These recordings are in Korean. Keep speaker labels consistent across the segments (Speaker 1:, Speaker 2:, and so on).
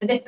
Speaker 1: 네.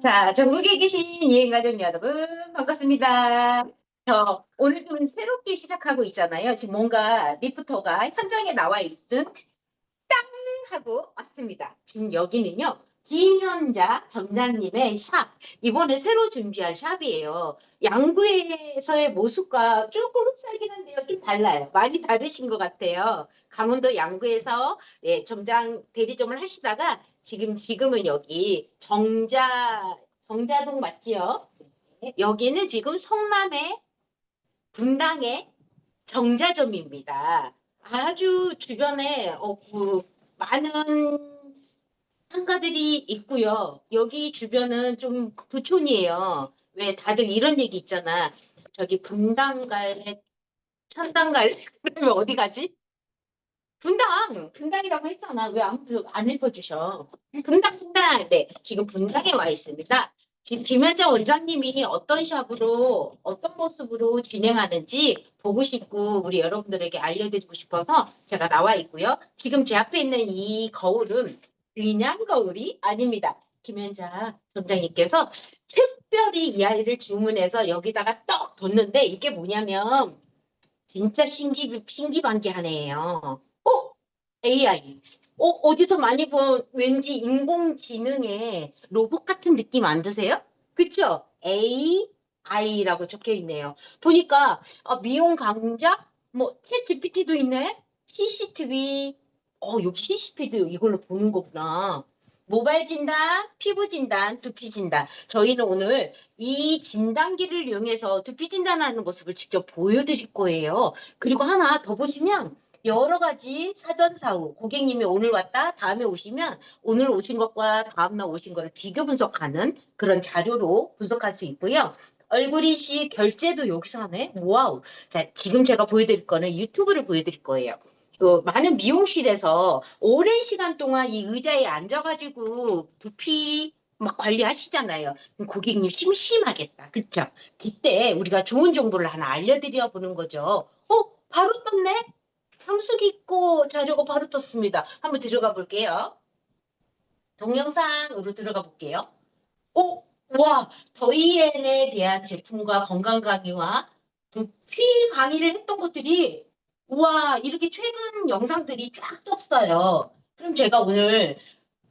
Speaker 1: 자, 전국에 계신 이행가족 여러분, 반갑습니다. 저 오늘 좀 새롭게 시작하고 있잖아요. 지금 뭔가 리프터가 현장에 나와 있든 땅 하고 왔습니다. 지금 여기는요. 김현자 점장님의 샵. 이번에 새로 준비한 샵이에요. 양구에서의 모습과 조금 흡사하긴 한데요. 좀 달라요. 많이 다르신 것 같아요. 강원도 양구에서 네, 점장 대리점을 하시다가 지금 지금은 여기 정자 정자동 맞지요? 네, 여기는 지금 성남의 분당의 정자점입니다. 아주 주변에 어, 그 많은 상가들이 있고요. 여기 주변은 좀 부촌이에요. 왜 다들 이런 얘기 있잖아. 저기 분당 갈래, 천당 갈래? 그러면 어디 가지? 분당, 분당이라고 했잖아. 왜 아무도 안 읽어주셔? 분당, 분당. 네, 지금 분당에 와 있습니다. 지금 김현정 원장님이 어떤 샵으로, 어떤 모습으로 진행하는지 보고 싶고, 우리 여러분들에게 알려드리고 싶어서 제가 나와 있고요. 지금 제 앞에 있는 이 거울은 그냥 거울이 아닙니다. 김현자 원장님께서 특별히 이 아이를 주문해서 여기다가 떡 뒀는데 이게 뭐냐면 진짜 신기, 신기반기하네요. 어? AI. 어, 어디서 많이 본 왠지 인공지능의 로봇 같은 느낌 안 드세요? 그쵸? AI라고 적혀 있네요. 보니까 어, 미용 강좌? 뭐, 챗 GPT도 있네? CCTV. 어, 여기 CCTV도 이걸로 보는 거구나. 모발 진단, 피부 진단, 두피 진단. 저희는 오늘 이 진단기를 이용해서 두피 진단하는 모습을 직접 보여드릴 거예요. 그리고 하나 더 보시면 여러 가지 사전사후 고객님이 오늘 왔다 다음에 오시면 오늘 오신 것과 다음날 오신 거를 비교 분석하는 그런 자료로 분석할 수 있고요. 얼굴이시 결제도 여기서 하네. 와우. 자, 지금 제가 보여드릴 거는 유튜브를 보여드릴 거예요. 그 많은 미용실에서 오랜 시간 동안 이 의자에 앉아가지고 두피 막 관리하시잖아요. 고객님 심심하겠다. 그쵸? 그때 우리가 좋은 정보를 하나 알려드려 보는 거죠. 어? 바로 떴네? 삼숙 있고 자료가 바로 떴습니다. 한번 들어가 볼게요. 동영상으로 들어가 볼게요. 오, 와, 더이엔에 대한 제품과 건강 강의와 두피 강의를 했던 것들이 와, 이렇게 최근 영상들이 쫙 떴어요. 그럼 제가 오늘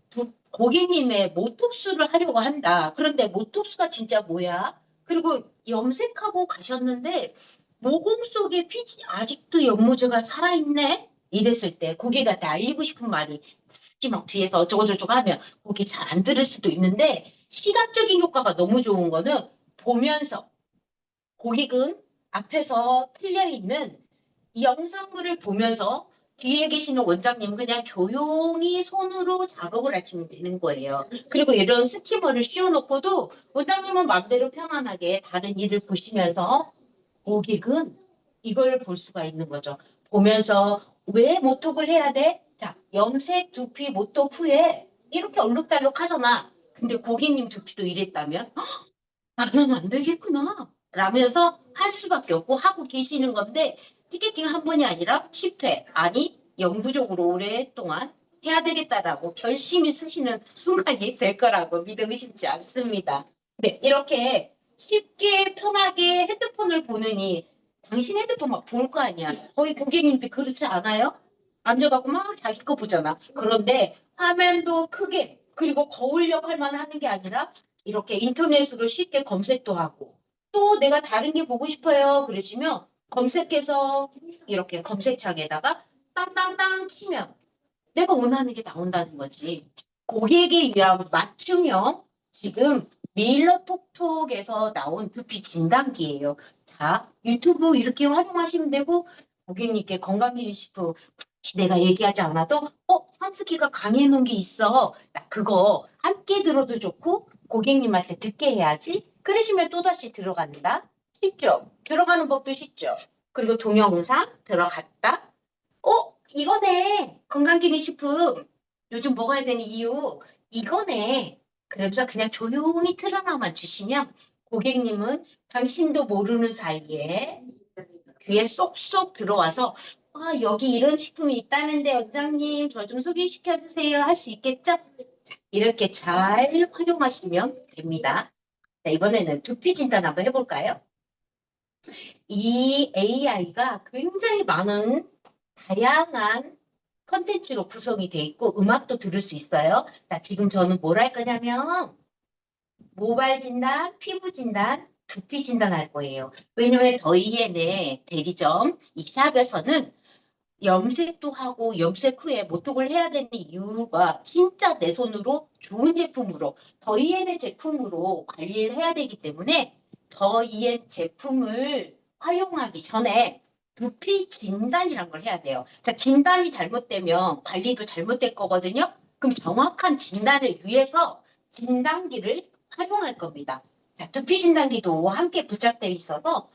Speaker 1: 두, 고객님의 모톡스를 하려고 한다. 그런데 모톡스가 진짜 뭐야? 그리고 염색하고 가셨는데 모공 속에 피지 아직도 연모제가 살아있네? 이랬을 때 고객한테 알리고 싶은 말이 굳이 막 뒤에서 어쩌고저쩌고 하면 고객이 잘안 들을 수도 있는데 시각적인 효과가 너무 좋은 거는 보면서 고객은 앞에서 틀려 있는 이 영상물을 보면서 뒤에 계시는 원장님은 그냥 조용히 손으로 작업을 하시면 되는 거예요. 그리고 이런 스키머를 씌워놓고도 원장님은 마음대로 편안하게 다른 일을 보시면서 고객은 이걸 볼 수가 있는 거죠. 보면서 왜 모톡을 해야 돼? 자, 염색 두피 모톡 후에 이렇게 얼룩달룩 하잖아. 근데 고객님 두피도 이랬다면 "하면 안 되겠구나. 라면서 할 수밖에 없고 하고 계시는 건데 티켓팅 한 번이 아니라 10회 아니 영구적으로 오랫동안 해야 되겠다라고 결심이 쓰시는 순간이 될 거라고 믿어 의심치 않습니다. 네, 이렇게 쉽게 편하게 핸드폰을 보느니 당신 핸드폰 막 볼 거 아니야. 거기 고객님들 그렇지 않아요? 앉아갖고 막 자기 거 보잖아. 그런데 화면도 크게 그리고 거울 역할만 하는 게 아니라 이렇게 인터넷으로 쉽게 검색도 하고 또 내가 다른 게 보고 싶어요. 그러시면 검색해서 이렇게 검색창에다가 땅땅땅 치면 내가 원하는 게 나온다는 거지. 고객에 위한 맞춤형 지금 밀러 톡톡에서 나온 두피 진단기예요. 자, 유튜브 이렇게 활용하시면 되고 고객님께 건강기능식품 내가 얘기하지 않아도 어, 삼스키가 강의해 놓은 게 있어. 나 그거 함께 들어도 좋고 고객님한테 듣게 해야지. 그러시면 또다시 들어간다. 쉽죠? 들어가는 법도 쉽죠? 그리고 동영상 들어갔다. 어, 이거네. 건강기능식품. 요즘 먹어야 되는 이유. 이거네. 그러면서 그냥 조용히 틀어놔만 주시면 고객님은 당신도 모르는 사이에 귀에 쏙쏙 들어와서 아, 여기 이런 식품이 있다는데 원장님 저 좀 소개시켜 주세요. 할 수 있겠죠? 자, 이렇게 잘 활용하시면 됩니다. 자, 이번에는 두피 진단 한번 해볼까요? 이 AI가 굉장히 많은 다양한 컨텐츠로 구성이 돼 있고 음악도 들을 수 있어요. 자, 지금 저는 뭘 할 거냐면 모발 진단, 피부 진단, 두피 진단 할 거예요. 왜냐면 저희의 대리점 이 샵에서는 염색도 하고 염색 후에 모톡을 해야 되는 이유가 진짜 내 손으로 좋은 제품으로 더이엔의 제품으로 관리를 해야 되기 때문에 더이엔 제품을 활용하기 전에 두피 진단이란 걸 해야 돼요. 자, 진단이 잘못되면 관리도 잘못될 거거든요. 그럼 정확한 진단을 위해서 진단기를 활용할 겁니다. 자, 두피 진단기도 함께 부착되어 있어서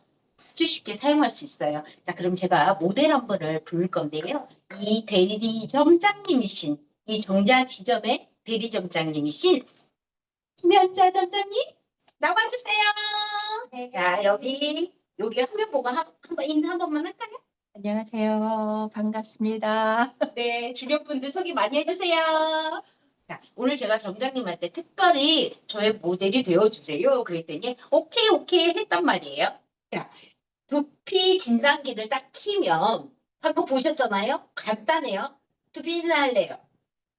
Speaker 1: 쉽게 사용할 수 있어요. 자, 그럼 제가 모델 한 번을 부를 건데요. 이 대리점장님이신, 이 정자 지점의 대리점장님이신 김현자 점장님 나와주세요. 네, 자, 여기, 여기 화면 보고 한, 한번 인사 한 번만 할까요?
Speaker 2: 안녕하세요. 반갑습니다.
Speaker 1: 네, 주변 분들 소개 많이 해주세요. 자, 오늘 제가 점장님한테 특별히 저의 모델이 되어주세요. 그랬더니, 오케이, 오케이 했단 말이에요. 자, 두피 진단기를 딱 키면, 방금 보셨잖아요? 간단해요. 두피 진단할래요.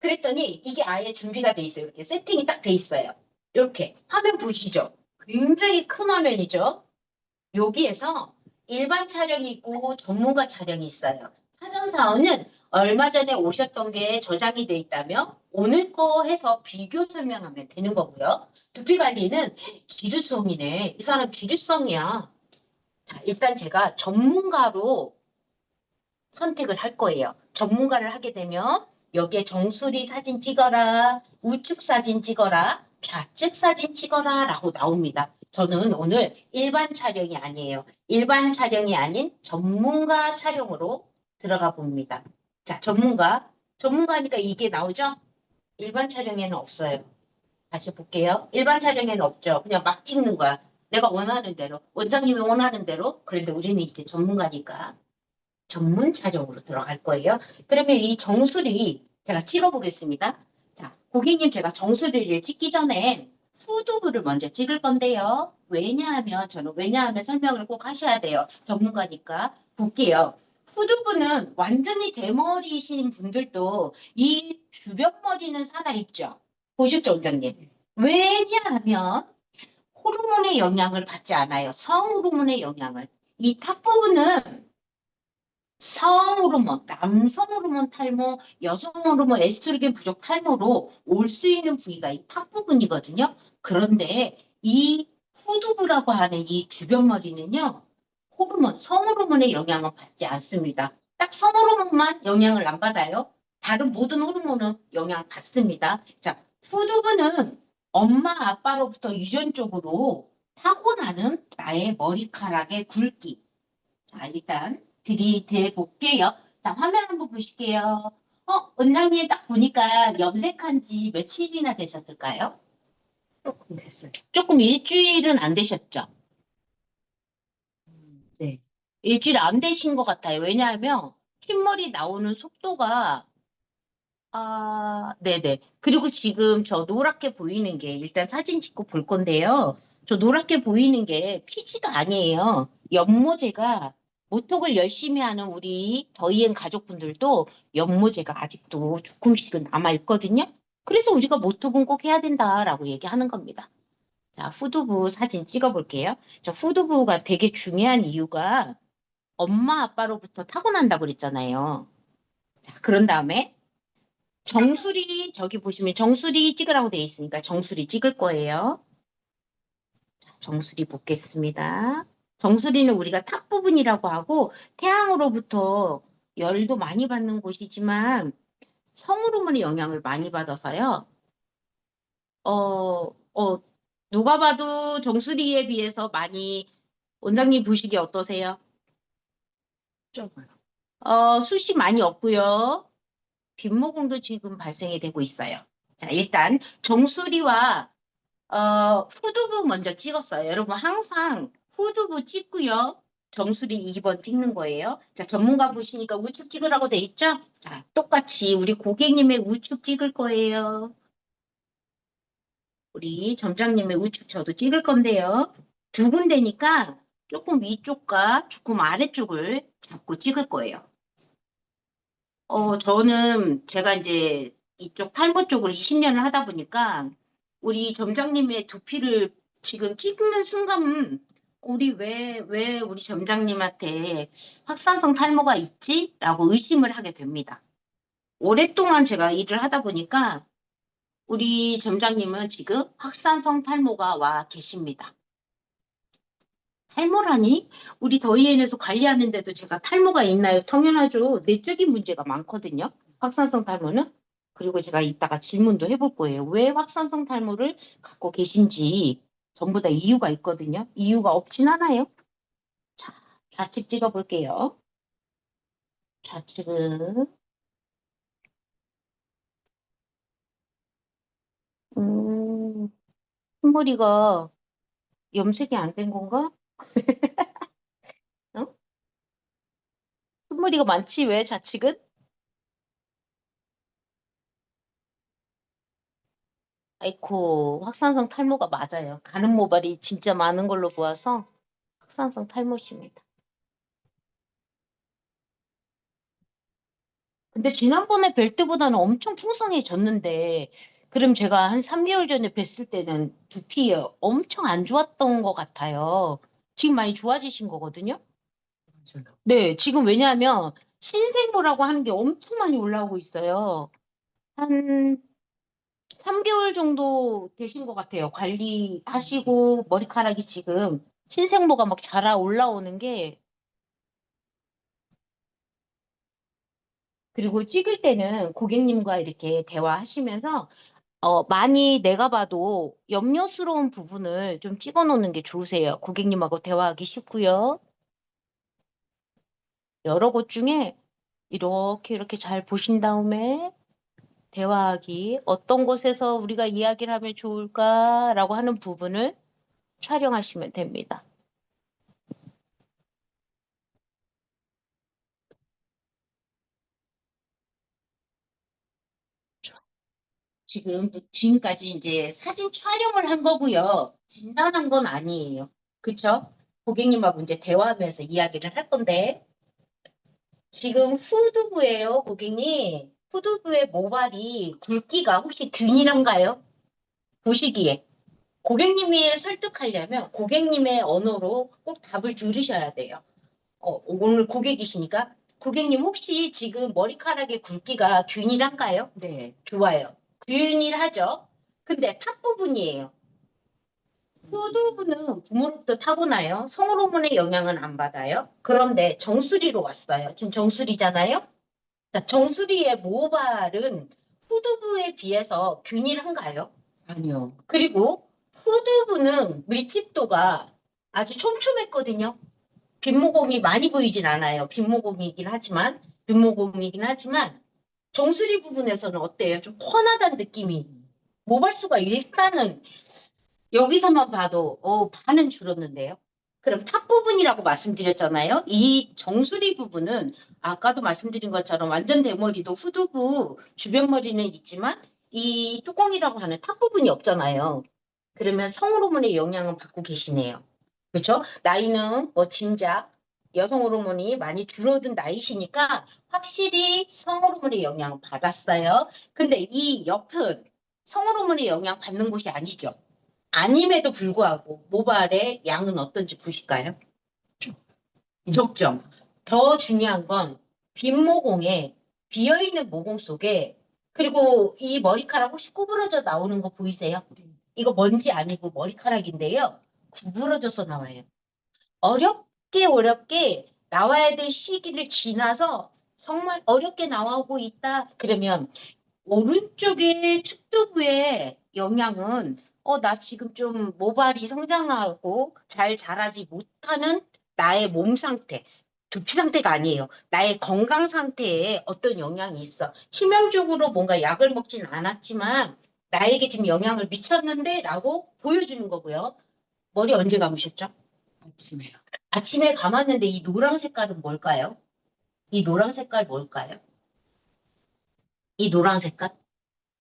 Speaker 1: 그랬더니, 이게 아예 준비가 돼 있어요. 이렇게 세팅이 딱 돼 있어요. 이렇게. 화면 보시죠? 굉장히 큰 화면이죠? 여기에서 일반 촬영이 있고 전문가 촬영이 있어요. 사전사원은 얼마 전에 오셨던 게 저장이 돼 있다면 오늘 거 해서 비교 설명하면 되는 거고요. 두피 관리는 기류성이네. 이 사람 기류성이야. 자, 일단 제가 전문가로 선택을 할 거예요. 전문가를 하게 되면 여기에 정수리 사진 찍어라, 우측 사진 찍어라, 좌측 사진 찍어라 라고 나옵니다. 저는 오늘 일반 촬영이 아니에요. 일반 촬영이 아닌 전문가 촬영으로 들어가 봅니다. 자, 전문가. 전문가니까 이게 나오죠? 일반 촬영에는 없어요. 다시 볼게요. 일반 촬영에는 없죠. 그냥 막 찍는 거야. 내가 원하는 대로, 원장님이 원하는 대로. 그런데 우리는 이제 전문가니까 전문 촬영으로 들어갈 거예요. 그러면 이 정수리 제가 찍어보겠습니다. 자, 고객님 제가 정수리를 찍기 전에 후두부를 먼저 찍을 건데요. 왜냐하면 저는 왜냐하면 설명을 꼭 하셔야 돼요. 전문가니까 볼게요. 후두부는 완전히 대머리이신 분들도 이 주변 머리는 살아있죠. 보셨죠, 원장님? 왜냐하면 호르몬의 영향을 받지 않아요. 성호르몬의 영향을. 이 탑 부분은 성호르몬, 남성 호르몬 탈모, 여성 호르몬, 에스트로겐 부족 탈모로 올 수 있는 부위가 이 탑 부분이거든요. 그런데 이 후두부라고 하는 이 주변 머리는요, 호르몬, 성호르몬의 영향을 받지 않습니다. 딱 성호르몬만 영향을 안 받아요. 다른 모든 호르몬은 영향을 받습니다. 자, 후두부는 엄마, 아빠로부터 유전적으로 타고나는 나의 머리카락의 굵기. 자, 일단 들이대 볼게요. 자, 화면 한번 보실게요. 어, 원장님 딱 보니까 염색한 지 며칠이나 되셨을까요?
Speaker 2: 조금 됐어요.
Speaker 1: 조금 일주일은 안 되셨죠? 네. 일주일 안 되신 것 같아요. 왜냐하면 흰머리 나오는 속도가 아, 네네. 그리고 지금 저 노랗게 보이는 게 일단 사진 찍고 볼 건데요. 저 노랗게 보이는 게 피지가 아니에요. 연모제가 모톡을 열심히 하는 우리 더이엔 가족분들도 연모제가 아직도 조금씩은 남아 있거든요. 그래서 우리가 모톡은 꼭 해야 된다라고 얘기하는 겁니다. 자, 후두부 사진 찍어 볼게요. 자, 후두부가 되게 중요한 이유가 엄마 아빠로부터 타고난다고 그랬잖아요. 자, 그런 다음에 정수리 저기 보시면 정수리 찍으라고 되어 있으니까 정수리 찍을 거예요. 자, 정수리 보겠습니다. 정수리는 우리가 탑 부분이라고 하고 태양으로부터 열도 많이 받는 곳이지만 성호르몬의 영향을 많이 받아서요. 어, 어, 누가 봐도 정수리에 비해서 많이 원장님 보시기 어떠세요?
Speaker 2: 조금.
Speaker 1: 어, 숱이 많이 없고요. 빈모공도 지금 발생이 되고 있어요. 자, 일단 정수리와 어, 후두부 먼저 찍었어요. 여러분 항상 후두부 찍고요. 정수리 2번 찍는 거예요. 자, 전문가 보시니까 우측 찍으라고 돼 있죠? 자, 똑같이 우리 고객님의 우측 찍을 거예요. 우리 점장님의 우측 저도 찍을 건데요. 두 군데니까 조금 위쪽과 조금 아래쪽을 잡고 찍을 거예요. 어, 저는 제가 이제 이쪽 탈모 쪽을 20년을 하다 보니까 우리 점장님의 두피를 지금 찍는 순간 우리 왜, 왜 우리 점장님한테 확산성 탈모가 있지? 라고 의심을 하게 됩니다. 오랫동안 제가 일을 하다 보니까 우리 점장님은 지금 확산성 탈모가 와 계십니다. 탈모라니? 우리 더이엔에서 관리하는데도 제가 탈모가 있나요? 당연하죠. 내적인 문제가 많거든요. 확산성 탈모는. 그리고 제가 이따가 질문도 해볼 거예요. 왜 확산성 탈모를 갖고 계신지 전부 다 이유가 있거든요. 이유가 없진 않아요. 자, 좌측 찍어볼게요. 좌측은 음, 흰머리가 염색이 안 된 건가? 어? 흰머리가 많지 왜 좌측은? 아이코 확산성 탈모가 맞아요. 가는 모발이 진짜 많은 걸로 보아서 확산성 탈모십니다. 근데 지난번에 뵐 때보다는 엄청 풍성해졌는데 그럼 제가 한 3개월 전에 뵀을 때는 두피 엄청 안 좋았던 것 같아요. 지금 많이 좋아지신 거거든요. 네, 지금 왜냐하면 신생모라고 하는 게 엄청 많이 올라오고 있어요. 한 3개월 정도 되신 것 같아요. 관리하시고 머리카락이 지금 신생모가 막 자라 올라오는 게 그리고 찍을 때는 고객님과 이렇게 대화하시면서 어, 많이 내가 봐도 염려스러운 부분을 좀 찍어 놓는 게 좋으세요. 고객님하고 대화하기 쉽고요. 여러 곳 중에 이렇게 이렇게 잘 보신 다음에 대화하기 어떤 곳에서 우리가 이야기를 하면 좋을까라고 하는 부분을 촬영하시면 됩니다. 지금 지금까지 이제 사진 촬영을 한 거고요. 진단한 건 아니에요. 그쵸? 고객님하고 이제 대화하면서 이야기를 할 건데 지금 후두부예요, 고객님. 후두부의 모발이 굵기가 혹시 균일한가요? 보시기에. 고객님이 설득하려면 고객님의 언어로 꼭 답을 들으셔야 돼요. 어, 오늘 고객이시니까 고객님 혹시 지금 머리카락의 굵기가 균일한가요? 네, 좋아요. 균일하죠? 근데 탑 부분이에요. 후두부는 부모로부터 타고나요. 성호르몬의 영향은 안 받아요. 그런데 정수리로 왔어요. 지금 정수리잖아요. 자, 정수리의 모발은 후두부에 비해서 균일한가요? 아니요. 그리고 후두부는 밀집도가 아주 촘촘했거든요. 빈모공이 많이 보이진 않아요. 빈모공이긴 하지만 빈모공이긴 하지만 정수리 부분에서는 어때요? 좀 훤하다는 느낌이. 모발수가 일단은 여기서만 봐도 어, 반은 줄었는데요. 그럼 탑 부분이라고 말씀드렸잖아요. 이 정수리 부분은 아까도 말씀드린 것처럼 완전 대머리도 후두부 주변 머리는 있지만 이 뚜껑이라고 하는 탑 부분이 없잖아요. 그러면 성호르몬의 영향을 받고 계시네요. 그렇죠? 나이는 뭐 진작 여성 호르몬이 많이 줄어든 나이시니까 확실히 성호르몬의 영향을 받았어요. 근데 이 옆은 성호르몬의 영향 받는 곳이 아니죠. 아님에도 불구하고 모발의 양은 어떤지 보실까요? 적정. 더 중요한 건 빈 모공에 비어있는 모공 속에 그리고 이 머리카락 혹시 구부러져 나오는 거 보이세요? 이거 먼지 아니고 머리카락인데요. 구부러져서 나와요. 어렵게 어렵게 나와야 될 시기를 지나서 정말 어렵게 나오고 있다. 그러면 오른쪽의 축두부의 영향은 어, 나 지금 좀 모발이 성장하고 잘 자라지 못하는 나의 몸 상태, 두피 상태가 아니에요. 나의 건강 상태에 어떤 영향이 있어. 치명적으로 뭔가 약을 먹진 않았지만 나에게 지금 영향을 미쳤는데 라고 보여주는 거고요. 머리 언제 감으셨죠?
Speaker 2: 아침에요.
Speaker 1: 아침에 감았는데 이 노란 색깔은 뭘까요? 이 노란 색깔 뭘까요? 이 노란 색깔?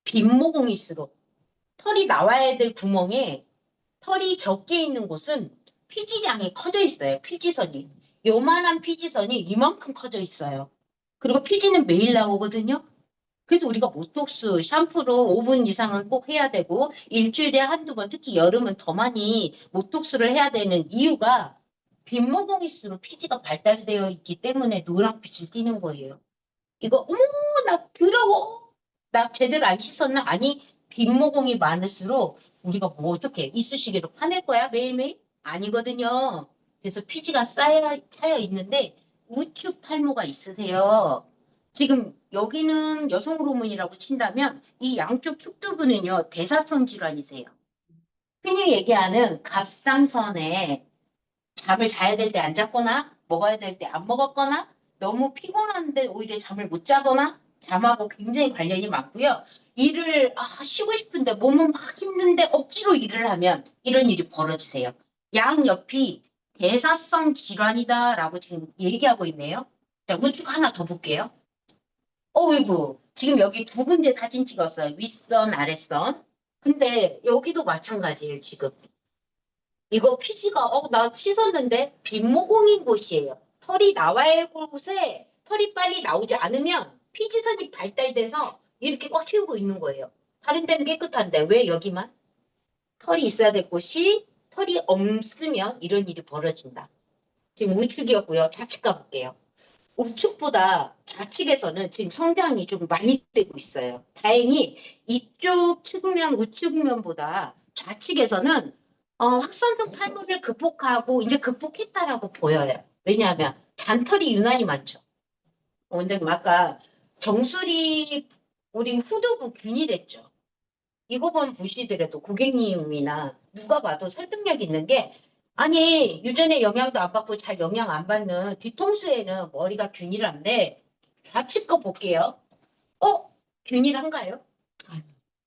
Speaker 1: 빈모공일수록 털이 나와야 될 구멍에 털이 적게 있는 곳은 피지량이 커져 있어요. 피지선이. 요만한 피지선이 이만큼 커져 있어요. 그리고 피지는 매일 나오거든요. 그래서 우리가 모톡스 샴푸로 5분 이상은 꼭 해야 되고 일주일에 한두 번 특히 여름은 더 많이 모톡스를 해야 되는 이유가 빈모공일수록 피지가 발달되어 있기 때문에 노란빛을 띠는 거예요. 이거 어머 나 더러워. 나 제대로 안 씻었나? 아니 빈모공이 많을수록 우리가 뭐 어떻게 이쑤시개로 파낼 거야 매일매일? 아니거든요. 그래서 피지가 쌓여 차여 있는데 우측 탈모가 있으세요. 지금 여기는 여성 호르몬이라고 친다면 이 양쪽 축두부는요 대사성 질환이세요. 흔히 얘기하는 갑상선에 잠을 자야 될 때 안 잤거나 먹어야 될 때 안 먹었거나 너무 피곤한데 오히려 잠을 못 자거나 잠하고 굉장히 관련이 많고요. 일을 아, 쉬고 싶은데 몸은 막 힘든데 억지로 일을 하면 이런 일이 벌어지세요. 양 옆이 대사성 질환이다라고 지금 얘기하고 있네요. 자, 우측 하나 더 볼게요. 어이구, 지금 여기 두 군데 사진 찍었어요. 윗선, 아랫선. 근데 여기도 마찬가지예요, 지금. 이거 피지가 어 나 씻었는데 빈모공인 곳이에요. 털이 나와야 할 곳에 털이 빨리 나오지 않으면 피지선이 발달돼서 이렇게 꽉 채우고 있는 거예요. 다른 데는 깨끗한데 왜 여기만? 털이 있어야 될 곳이 털이 없으면 이런 일이 벌어진다. 지금 우측이었고요. 좌측 가볼게요. 우측보다 좌측에서는 지금 성장이 좀 많이 되고 있어요. 다행히 이쪽 측면, 우측면보다 좌측에서는 어, 확산성 탈모를 극복하고 이제 극복했다라고 보여요. 왜냐하면 잔털이 유난히 많죠. 원장님 아까 정수리 우리 후두부 균일했죠. 이거 보면 보시더라도 고객님이나 누가 봐도 설득력 있는 게 아니 유전의 영향도 안 받고 잘 영향 안 받는 뒤통수에는 머리가 균일한데 좌측 거 볼게요. 어? 균일한가요?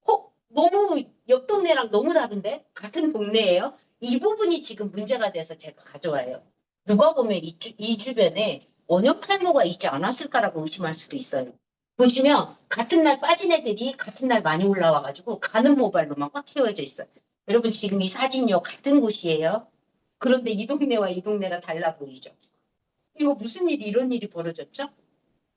Speaker 1: 어? 너무 옆 동네랑 너무 다른데? 같은 동네예요? 이 부분이 지금 문제가 돼서 제가 가져와요. 누가 보면 이, 주, 이 주변에 원형 탈모가 있지 않았을까라고 의심할 수도 있어요. 보시면 같은 날 빠진 애들이 같은 날 많이 올라와가지고 가는 모발로만 꽉 채워져 있어요. 여러분 지금 이 사진요 같은 곳이에요. 그런데 이 동네와 이 동네가 달라 보이죠. 이거 무슨 일이 이런 일이 벌어졌죠?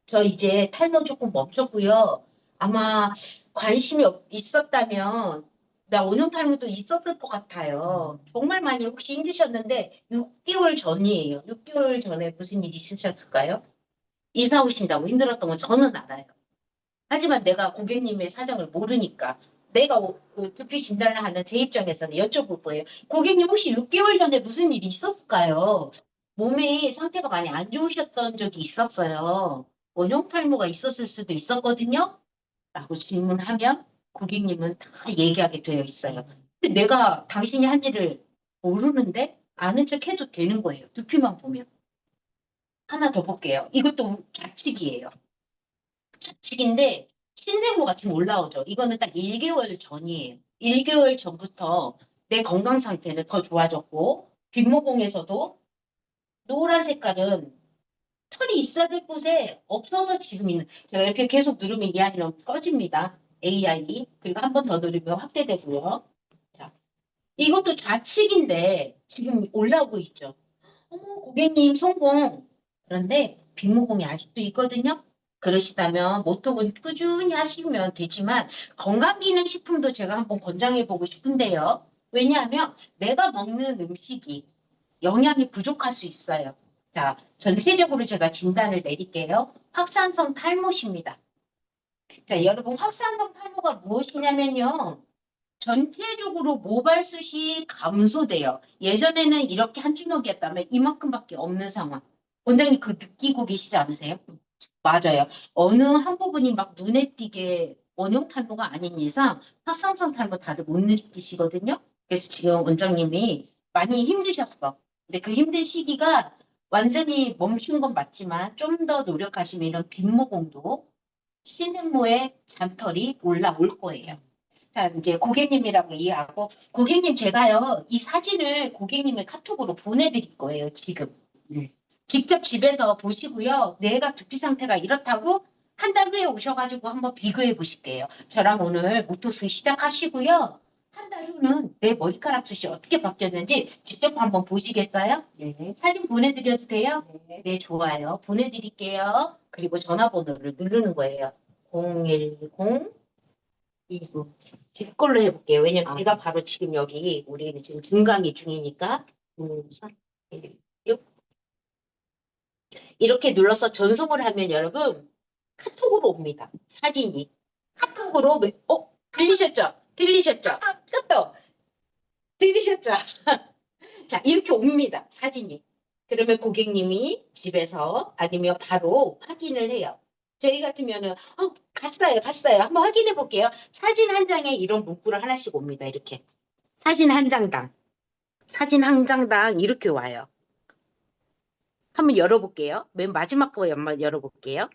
Speaker 1: 저 이제 탈모 조금 멈췄고요. 아마 관심이 없- 있었다면 나 원형 탈모도 있었을 것 같아요. 정말 많이 혹시 힘드셨는데 6개월 전이에요. 6개월 전에 무슨 일이 있으셨을까요? 이사 오신다고 힘들었던 건 저는 알아요. 하지만 내가 고객님의 사정을 모르니까 내가 오- 그 두피 진단을 하는 제 입장에서는 여쭤볼 거예요. 고객님 혹시 6개월 전에 무슨 일이 있었을까요? 몸의 상태가 많이 안 좋으셨던 적이 있었어요. 원형 탈모가 있었을 수도 있었거든요. 라고 질문하면 고객님은 다 얘기하게 되어 있어요. 근데 내가 당신이 한 일을 모르는데 아는 척 해도 되는 거예요. 두피만 보면. 하나 더 볼게요. 이것도 좌측이에요. 좌측인데 신생모가 지금 올라오죠. 이거는 딱 1개월 전이에요. 1개월 전부터 내 건강 상태는 더 좋아졌고 빈모공에서도 노란 색깔은 털이 있어야 될 곳에 없어서 지금 있는 제가 이렇게 계속 누르면 이 아이는 꺼집니다. AI 그리고 한 번 더 누르면 확대되고요. 자, 이것도 좌측인데 지금 올라오고 있죠. 어머 고객님 성공. 그런데 빈모공이 아직도 있거든요. 그러시다면 모톡은 꾸준히 하시면 되지만 건강기능식품도 제가 한번 권장해보고 싶은데요. 왜냐하면 내가 먹는 음식이 영양이 부족할 수 있어요. 자, 전체적으로 제가 진단을 내릴게요. 확산성 탈모십니다. 자, 여러분 확산성 탈모가 무엇이냐면요. 전체적으로 모발숱이 감소돼요. 예전에는 이렇게 한 주먹이었다면 이만큼밖에 없는 상황. 원장님 그 느끼고 계시지 않으세요? 맞아요. 어느 한 부분이 막 눈에 띄게 원형 탈모가 아닌 이상 확산성 탈모 다들 못 느끼시거든요. 그래서 지금 원장님이 많이 힘드셨어. 근데 그 힘든 시기가 완전히 멈춘 건 맞지만 좀 더 노력하시면 이런 빈모공도 신생모의 잔털이 올라올 거예요. 자, 이제 고객님이라고 이해하고, 고객님 제가요, 이 사진을 고객님의 카톡으로 보내드릴 거예요, 지금.
Speaker 2: 네.
Speaker 1: 직접 집에서 보시고요. 내가 두피 상태가 이렇다고 한 달 후에 오셔가지고 한번 비교해 보실게요. 저랑 오늘 모토스 시작하시고요. 한 달 후는 내 머리카락 숱이 어떻게 바뀌었는지 직접 한번 보시겠어요?
Speaker 2: 네.
Speaker 1: 사진 보내드려도 돼요?
Speaker 2: 네.
Speaker 1: 네, 좋아요. 보내드릴게요. 그리고 전화번호를 누르는 거예요. 010 29. 제 걸로 해볼게요. 왜냐면
Speaker 2: 아.
Speaker 1: 제가 바로 지금 여기 우리는 지금 중강의 중이니까 2, 3, 1, 6 이렇게 눌러서 전송을 하면 여러분 카톡으로 옵니다. 사진이 카톡으로 왜- 어 들리셨죠? 들리셨죠? 또 들리셨죠? 자 이렇게 옵니다. 사진이. 그러면 고객님이 집에서 아니면 바로 확인을 해요. 저희 같으면은 어 갔어요, 갔어요. 한번 확인해 볼게요. 사진 한 장에 이런 문구를 하나씩 옵니다. 이렇게 사진 한 장당, 사진 한 장당 이렇게 와요. 한번 열어볼게요. 맨 마지막 거 한번 열어볼게요.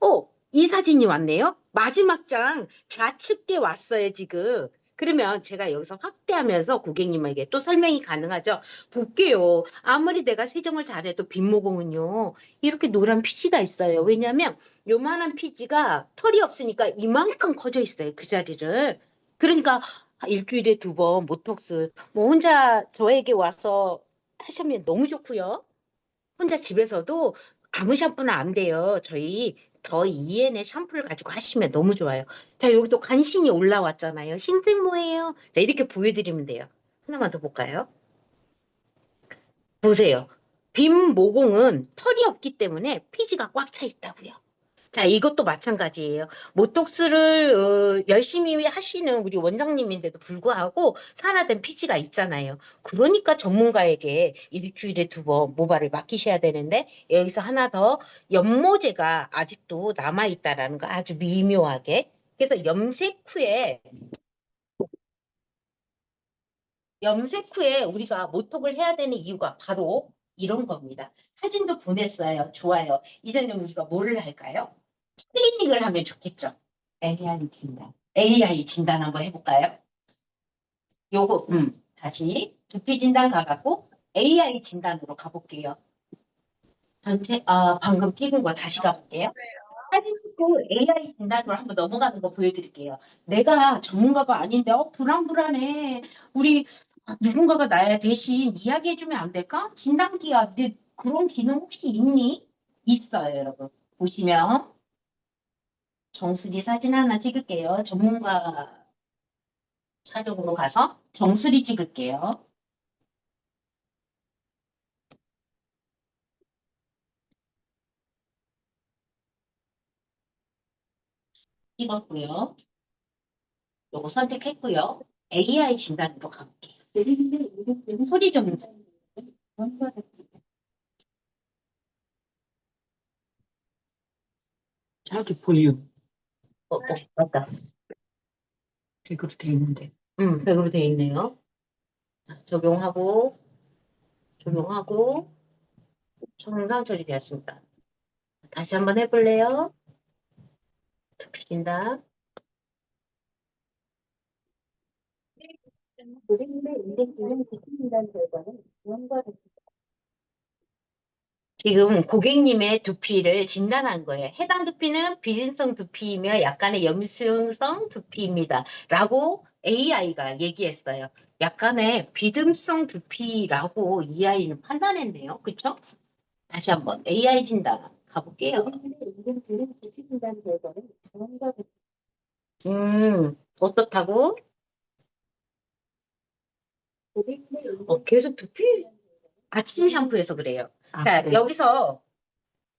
Speaker 1: 오, 이 사진이 왔네요. 마지막 장 좌측에 왔어요, 지금. 그러면 제가 여기서 확대하면서 고객님에게 또 설명이 가능하죠. 볼게요. 아무리 내가 세정을 잘해도 빈모공은요. 이렇게 노란 피지가 있어요. 왜냐하면 요만한 피지가 털이 없으니까 이만큼 커져 있어요. 그 자리를. 그러니까 일주일에 두 번 모톡스 뭐 혼자 저에게 와서 하시면 너무 좋고요. 혼자 집에서도 아무 샴푸는 안 돼요. 저희 더 이엔의 샴푸를 가지고 하시면 너무 좋아요. 자, 여기도 간신히 올라왔잖아요. 신생모예요. 자, 이렇게 보여드리면 돼요. 하나만 더 볼까요? 보세요. 빈 모공은 털이 없기 때문에 피지가 꽉 차 있다고요. 자, 이것도 마찬가지예요. 모톡스를 어, 열심히 하시는 우리 원장님인데도 불구하고 산화된 피지가 있잖아요. 그러니까 전문가에게 일주일에 두 번 모발을 맡기셔야 되는데 여기서 하나 더 연모제가 아직도 남아 있다라는 거 아주 미묘하게. 그래서 염색 후에 염색 후에 우리가 모톡을 해야 되는 이유가 바로 이런 겁니다. 사진도 보냈어요. 좋아요. 이제는 우리가 뭐를 할까요? 클리닉을 하면 좋겠죠.
Speaker 2: AI 진단.
Speaker 1: AI 진단 한번 해볼까요? 요거, 음, 다시 두피 진단 가갖고 AI 진단으로 가볼게요. 전체, 아, 방금 찍은 거 다시 가볼게요. 사진 찍고 AI 진단으로 한번 넘어가는 거 보여드릴게요. 내가 전문가가 아닌데, 어, 불안불안해. 우리 누군가가 나야 대신 이야기해주면 안 될까? 진단기야, 네 그런 기능 혹시 있니? 있어요, 여러분. 보시면. 정수리 사진 하나 찍을게요. 전문가 촬영으로 가서 정수리 찍을게요. 찍었고요. 요거 선택했고요. AI 진단으로 가볼게요. 소리 좀
Speaker 2: 자기 볼륨.
Speaker 1: 어, 어, 맞다.
Speaker 2: 100으로 돼 있는데.
Speaker 1: 음, 100으로 되어 있네요. 자, 적용하고, 적용하고, 정상 처리되었습니다. 다시 한번 해볼래요? 두피 진단. 지 금 고객님의 두피를 진단한 거예요. 해당 두피는 비진성 두피이며 약간의 염증성 두피입니다. 라고 AI가 얘기했어요. 약간의 비듬성 두피라고 이 아이는 판단했네요. 그쵸? 다시 한번 AI 진단 가볼게요. 음, 어떻다고? 어, 계속 두피 아침 샴푸해서 그래요.
Speaker 2: 아,
Speaker 1: 자,
Speaker 2: 그래.
Speaker 1: 여기서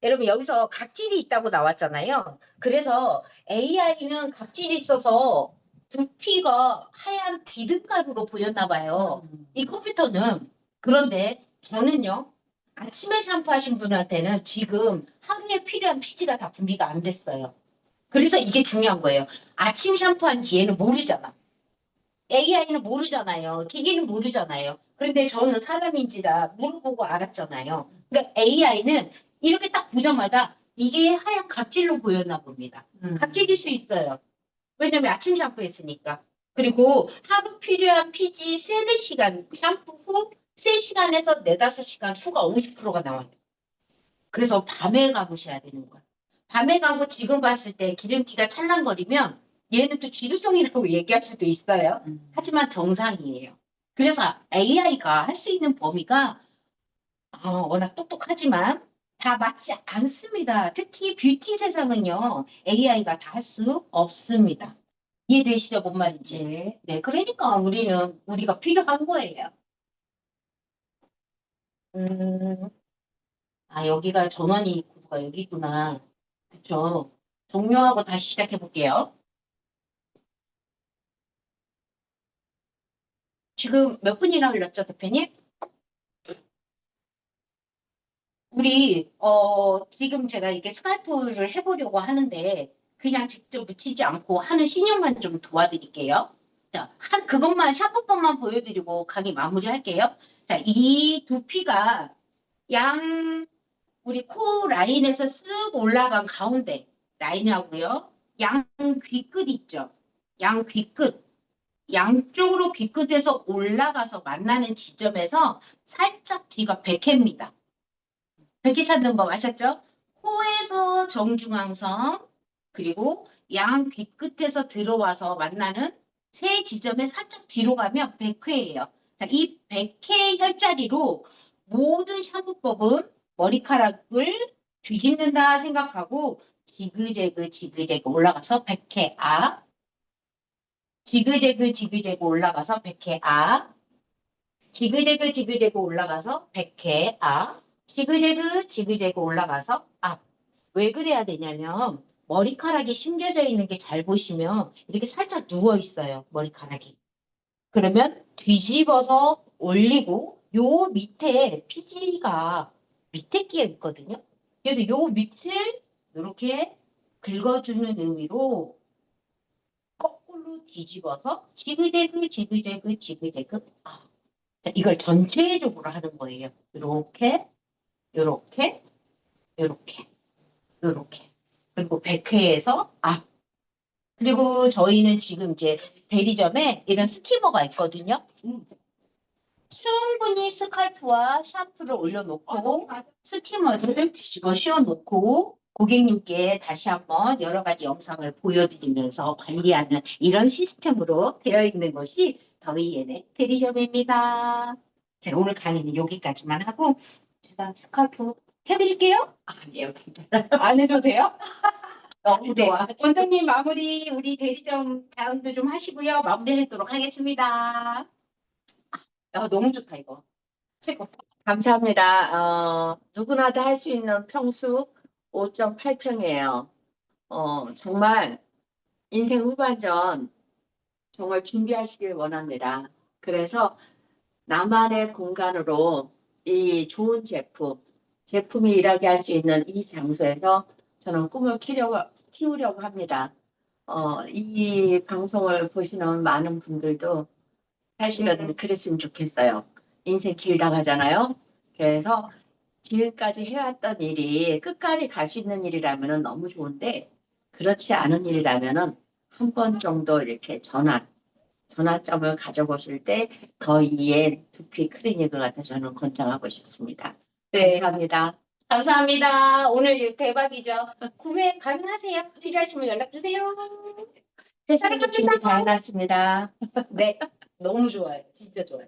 Speaker 1: 여러분 여기서 각질이 있다고 나왔잖아요. 그래서 AI는 각질이 있어서 두피가 하얀 비듬가루로 보였나 봐요.
Speaker 2: 음.
Speaker 1: 이 컴퓨터는 그런데 저는요 아침에 샴푸하신 분한테는 지금 하루에 필요한 피지가 다 분비가 안 됐어요. 그래서 이게 중요한 거예요. 아침 샴푸한 뒤에는 모르잖아. AI는 모르잖아요. 기계는 모르잖아요. 그런데 저는 사람인지라 물어보고 알았잖아요. 그러니까 AI는 이렇게 딱 보자마자 이게 하얀 각질로 보였나 봅니다.
Speaker 2: 음.
Speaker 1: 각질일 수 있어요. 왜냐면 아침 샴푸 했으니까. 그리고 하루 필요한 피지 3, 4시간 샴푸 후 3시간에서 4, 5시간 후가 50%가 나와요. 그래서 밤에 감으셔야 되는 거예요. 밤에 감고 지금 봤을 때 기름기가 찰랑거리면 얘는 또 지루성이라고 얘기할 수도 있어요.
Speaker 2: 음.
Speaker 1: 하지만 정상이에요. 그래서 AI가 할 수 있는 범위가 어, 워낙 똑똑하지만 다 맞지 않습니다. 특히 뷰티 세상은요, AI가 다 할 수 없습니다. 이해되시죠? 뭔 말인지. 네, 그러니까 우리는 우리가 필요한 거예요. 음, 아, 여기가 전원이 구가 여기 있구나. 그쵸. 종료하고 다시 시작해 볼게요. 지금 몇 분이나 흘렸죠, 대표님? 우리 어 지금 제가 이게 스칼프를 해보려고 하는데 그냥 직접 묻히지 않고 하는 신용만 좀 도와드릴게요. 자, 한 그것만 샤프법만 보여드리고 강의 마무리할게요. 자, 이 두피가 양 우리 코 라인에서 쓱 올라간 가운데 라인하고요. 양 귀끝 있죠. 양 귀끝. 양쪽으로 귀끝에서 올라가서 만나는 지점에서 살짝 뒤가 백해입니다. 백해 찾는 법 아셨죠? 코에서 정중앙선 그리고 양 귀끝에서 들어와서 만나는 세 지점에 살짝 뒤로 가면 백회예요. 자, 이 백회 혈자리로 모든 샤브법은 머리카락을 뒤집는다 생각하고 지그재그 지그재그 올라가서 백회 앞 지그재그 지그재그 올라가서 백회 앞 지그재그 지그재그 올라가서 백회 앞 지그재그 지그재그 올라가서 앞. 왜 그래야 되냐면 머리카락이 심겨져 있는 게 잘 보시면 이렇게 살짝 누워 있어요. 머리카락이. 그러면 뒤집어서 올리고 요 밑에 피지가 밑에 끼어 있거든요. 그래서 요 밑을 이렇게 긁어주는 의미로 거꾸로 뒤집어서 지그재그 지그재그 지그재그 아. 자, 이걸 전체적으로 하는 거예요. 이렇게 요렇게, 요렇게, 요렇게. 그리고 100회에서 앞. 그리고 저희는 지금 이제 대리점에 이런 스티머가 있거든요. 음. 충분히 스칼프와 샴푸를 올려놓고 스티머를 뒤집어 씌워놓고 고객님께 다시 한번 여러 가지 영상을 보여드리면서 관리하는 이런 시스템으로 되어 있는 것이 더이엔의 대리점입니다. 제가 오늘 강의는 여기까지만 하고 제가 스칼프 해드릴게요. 아니에요. 안 해도 돼요? 너무
Speaker 2: 네.
Speaker 1: 좋아. 원장님 마무리 우리 대리점 자운도 좀 하시고요. 마무리하도록 하겠습니다. 아, 너무 좋다 이거. 최고.
Speaker 3: 감사합니다. 어, 누구나 다 할 수 있는 평수 5.8평이에요. 어, 정말 인생 후반전 정말 준비하시길 원합니다. 그래서 나만의 공간으로 이 좋은 제품, 제품이 일하게 할 수 있는 이 장소에서 저는 꿈을 키려고, 키우려고 합니다. 어, 이 방송을 보시는 많은 분들도 사실은 그랬으면 좋겠어요. 인생 길다 가잖아요. 그래서 지금까지 해왔던 일이 끝까지 갈 수 있는 일이라면 너무 좋은데 그렇지 않은 일이라면 한 번 정도 이렇게 전환, 전환점을 가져보실 때 더 이에 두피 클리닉을 갖다 저는 권장하고 싶습니다.
Speaker 1: 네.
Speaker 3: 감사합니다.
Speaker 1: 감사합니다. 오늘 대박이죠. 구매 가능하세요? 필요하시면 연락 주세요.
Speaker 3: 회사도 준비 다 해놨습니다.
Speaker 1: 네, 너무 좋아요. 진짜 좋아요.